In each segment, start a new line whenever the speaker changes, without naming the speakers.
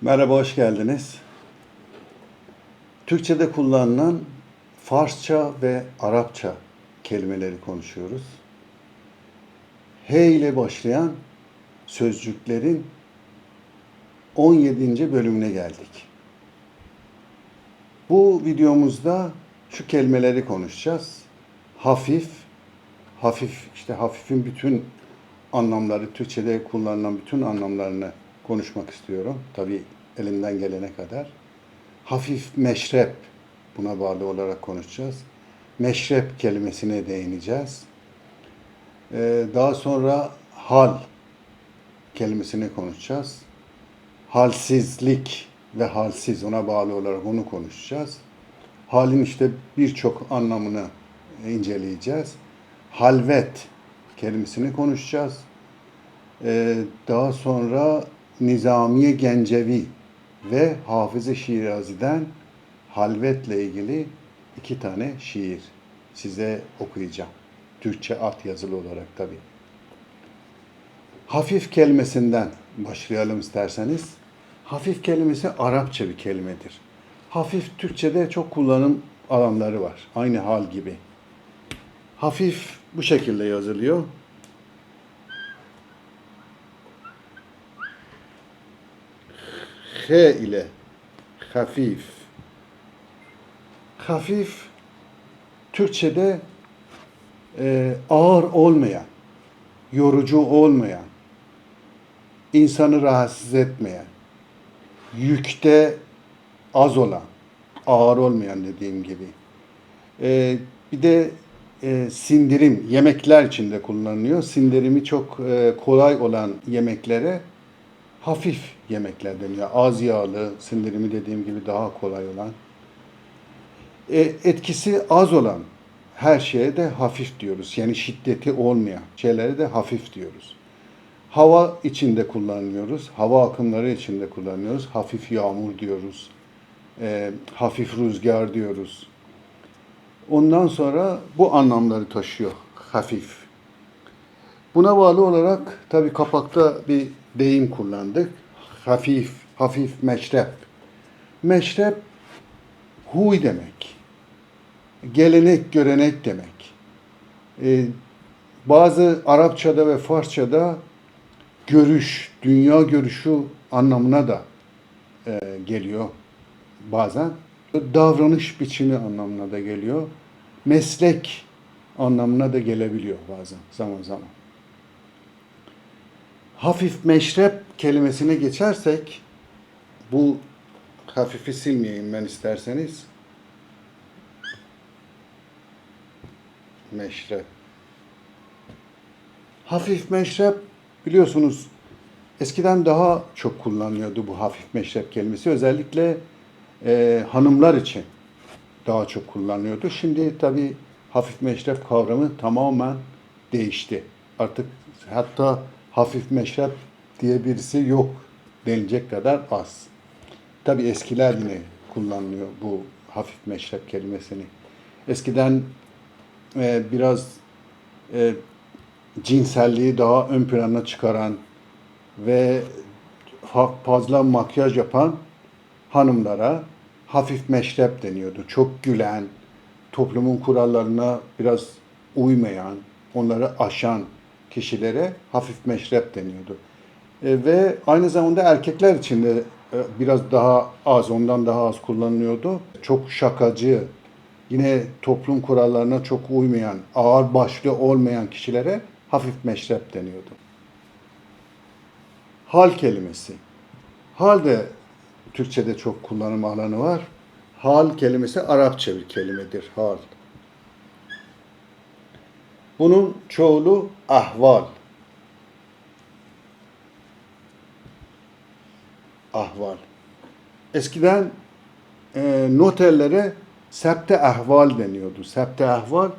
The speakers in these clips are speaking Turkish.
Merhaba, hoş geldiniz. Türkçe'de kullanılan Farsça ve Arapça kelimeleri konuşuyoruz. H ile başlayan sözcüklerin 17. bölümüne geldik. Bu videomuzda şu kelimeleri konuşacağız. Hafif, hafif işte hafifin bütün anlamları, Türkçe'de kullanılan bütün anlamlarını konuşmak istiyorum. Tabii elimden gelene kadar. Hafif meşrep, buna bağlı olarak konuşacağız. Meşrep kelimesine değineceğiz. Ee, daha sonra hal kelimesini konuşacağız. Halsizlik ve halsiz ona bağlı olarak onu konuşacağız. Halin işte birçok anlamını inceleyeceğiz. Halvet kelimesini konuşacağız. Ee, daha sonra Nizamiye Gencevi ve Hafız-ı Şirazi'den halvetle ilgili iki tane şiir size okuyacağım. Türkçe at yazılı olarak tabii. Hafif kelimesinden başlayalım isterseniz. Hafif kelimesi Arapça bir kelimedir. Hafif Türkçe'de çok kullanım alanları var. Aynı hal gibi. Hafif bu şekilde yazılıyor. H ile hafif. Hafif Türkçe'de e, ağır olmayan, yorucu olmayan, insanı rahatsız etmeyen, yükte az olan, ağır olmayan dediğim gibi. E, bir de e, sindirim, yemekler içinde kullanılıyor. Sindirimi çok e, kolay olan yemeklere hafif yemekler deniyor. Az yağlı, sindirimi dediğim gibi daha kolay olan. E, etkisi az olan her şeye de hafif diyoruz. Yani şiddeti olmayan şeylere de hafif diyoruz. Hava içinde kullanıyoruz. Hava akımları içinde kullanıyoruz. Hafif yağmur diyoruz. E, hafif rüzgar diyoruz. Ondan sonra bu anlamları taşıyor hafif. Buna bağlı olarak tabii kapakta bir deyim kullandık. Hafif, hafif meşrep. Meşrep huy demek. Gelenek, görenek demek. Ee, bazı Arapçada ve Farsçada görüş, dünya görüşü anlamına da e, geliyor bazen. Davranış biçimi anlamına da geliyor. Meslek anlamına da gelebiliyor bazen, zaman zaman hafif meşrep kelimesine geçersek bu hafifi silmeyeyim ben isterseniz. Meşrep. Hafif meşrep biliyorsunuz eskiden daha çok kullanılıyordu bu hafif meşrep kelimesi. Özellikle e, hanımlar için daha çok kullanılıyordu. Şimdi tabii hafif meşrep kavramı tamamen değişti. Artık hatta hafif meşrep diye birisi yok denilecek kadar az. Tabi eskiler yine kullanılıyor bu hafif meşrep kelimesini. Eskiden e, biraz e, cinselliği daha ön plana çıkaran ve fazla makyaj yapan hanımlara hafif meşrep deniyordu. Çok gülen, toplumun kurallarına biraz uymayan, onları aşan kişilere hafif meşrep deniyordu. E, ve aynı zamanda erkekler için de e, biraz daha az, ondan daha az kullanılıyordu. Çok şakacı, yine toplum kurallarına çok uymayan, ağır başlı olmayan kişilere hafif meşrep deniyordu. Hal kelimesi. Hal de Türkçe'de çok kullanım alanı var. Hal kelimesi Arapça bir kelimedir. Hal. Bunun çoğulu ahval. Ahval. Eskiden e, notellere septe ahval deniyordu. Septe ahval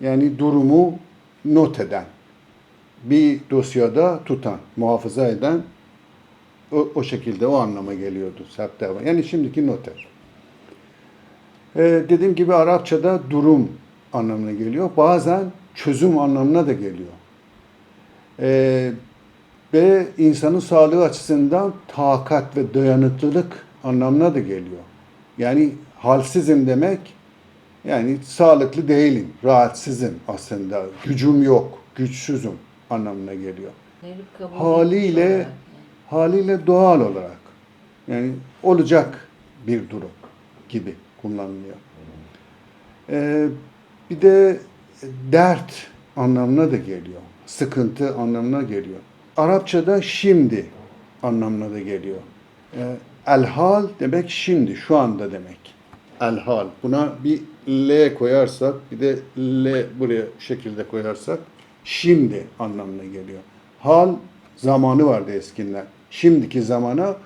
yani durumu not eden. Bir dosyada tutan, muhafaza eden o, o şekilde o anlama geliyordu septe ahval. Yani şimdiki noter. E, dediğim gibi Arapçada durum anlamına geliyor. Bazen çözüm anlamına da geliyor. Ee, Ve insanın sağlığı açısından takat ve dayanıklılık anlamına da geliyor. Yani halsizim demek yani sağlıklı değilim, rahatsızım aslında, gücüm yok, güçsüzüm anlamına geliyor. Haliyle haliyle doğal olarak yani olacak bir durum gibi kullanılıyor. Ee, bir de dert anlamına da geliyor. Sıkıntı anlamına geliyor. Arapçada şimdi anlamına da geliyor. Ee, elhal demek şimdi, şu anda demek. Elhal. Buna bir L koyarsak, bir de L buraya şekilde koyarsak şimdi anlamına geliyor. Hal zamanı vardı eskiden. Şimdiki zamana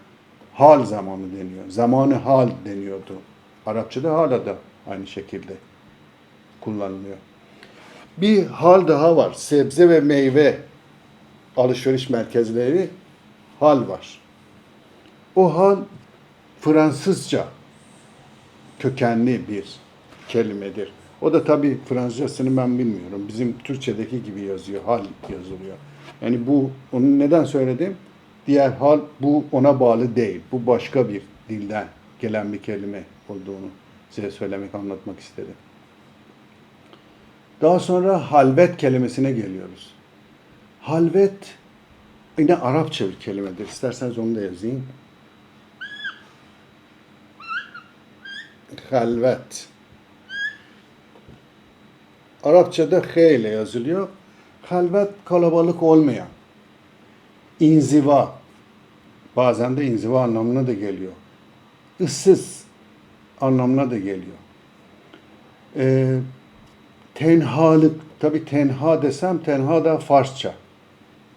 hal zamanı deniyor. Zamanı hal deniyordu. Arapçada hala da aynı şekilde kullanılıyor. Bir hal daha var. Sebze ve meyve alışveriş merkezleri hal var. O hal Fransızca kökenli bir kelimedir. O da tabii Fransızcasını ben bilmiyorum. Bizim Türkçedeki gibi yazıyor, hal yazılıyor. Yani bu, onu neden söyledim? Diğer hal bu ona bağlı değil. Bu başka bir dilden gelen bir kelime olduğunu size söylemek, anlatmak istedim. Daha sonra halvet kelimesine geliyoruz. Halvet yine Arapça bir kelimedir. İsterseniz onu da yazayım. Halvet. Arapçada H ile yazılıyor. Halvet kalabalık olmayan. İnziva. Bazen de inziva anlamına da geliyor. Issız anlamına da geliyor. Ee, tenhalık. Tabi tenha desem tenha da Farsça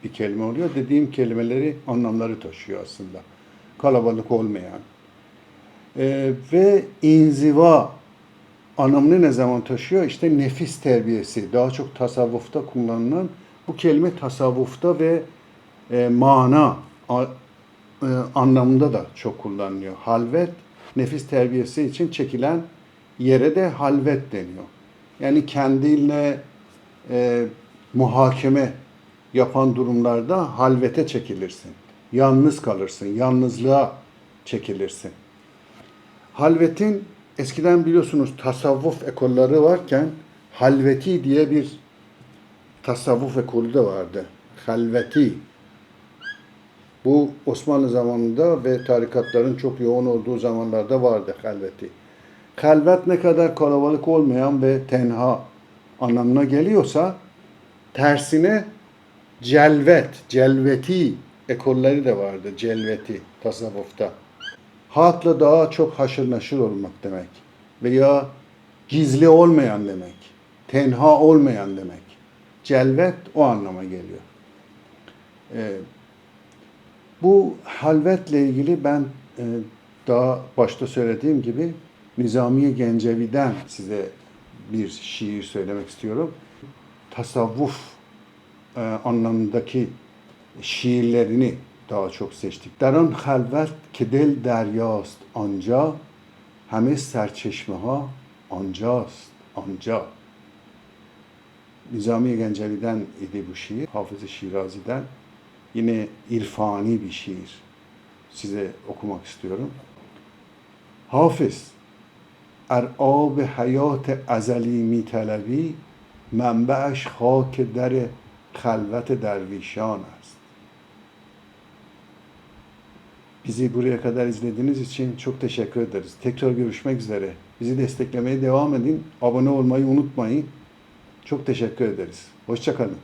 bir kelime oluyor. Dediğim kelimeleri anlamları taşıyor aslında. Kalabalık olmayan. Ee, ve inziva anlamını ne zaman taşıyor? İşte nefis terbiyesi. Daha çok tasavvufta kullanılan bu kelime tasavvufta ve e, mana a, e, anlamında da çok kullanılıyor. Halvet nefis terbiyesi için çekilen yere de halvet deniyor. Yani kendiyle e, muhakeme yapan durumlarda halvete çekilirsin. Yalnız kalırsın, yalnızlığa çekilirsin. Halvetin eskiden biliyorsunuz tasavvuf ekolları varken halveti diye bir tasavvuf ekolü de vardı. Halveti. Bu Osmanlı zamanında ve tarikatların çok yoğun olduğu zamanlarda vardı halveti. Halvet ne kadar kalabalık olmayan ve tenha anlamına geliyorsa tersine celvet, celveti ekolleri de vardı. Celveti tasavvufta. Halkla daha çok haşır neşir olmak demek. Veya gizli olmayan demek. Tenha olmayan demek. Celvet o anlama geliyor. Ee, bu halvetle ilgili ben e, daha başta söylediğim gibi Nizamiye Gencevi'den size bir şiir söylemek istiyorum. Tasavvuf e, anlamındaki şiirlerini daha çok seçtik. در آن خلوت که دل دریاست آنجا همه سرچشمه ها آنجاست آنجا Nizami Gencevi'den idi bu şiir. Hafız-ı Şirazi'den. Yine irfani bir şiir. Size okumak istiyorum. Hafız, ار آب حیات ازلی می طلبی منبعش خاک در خلوت درویشان است. بیزی بوری اکدر از ندینیز چین چک تشکر داریز تکرار گروش مگذره. بیزی دستکلمه دوام ادین ابونه اولمایی اونوتمایی چک تشکر داریز خوش چکنیم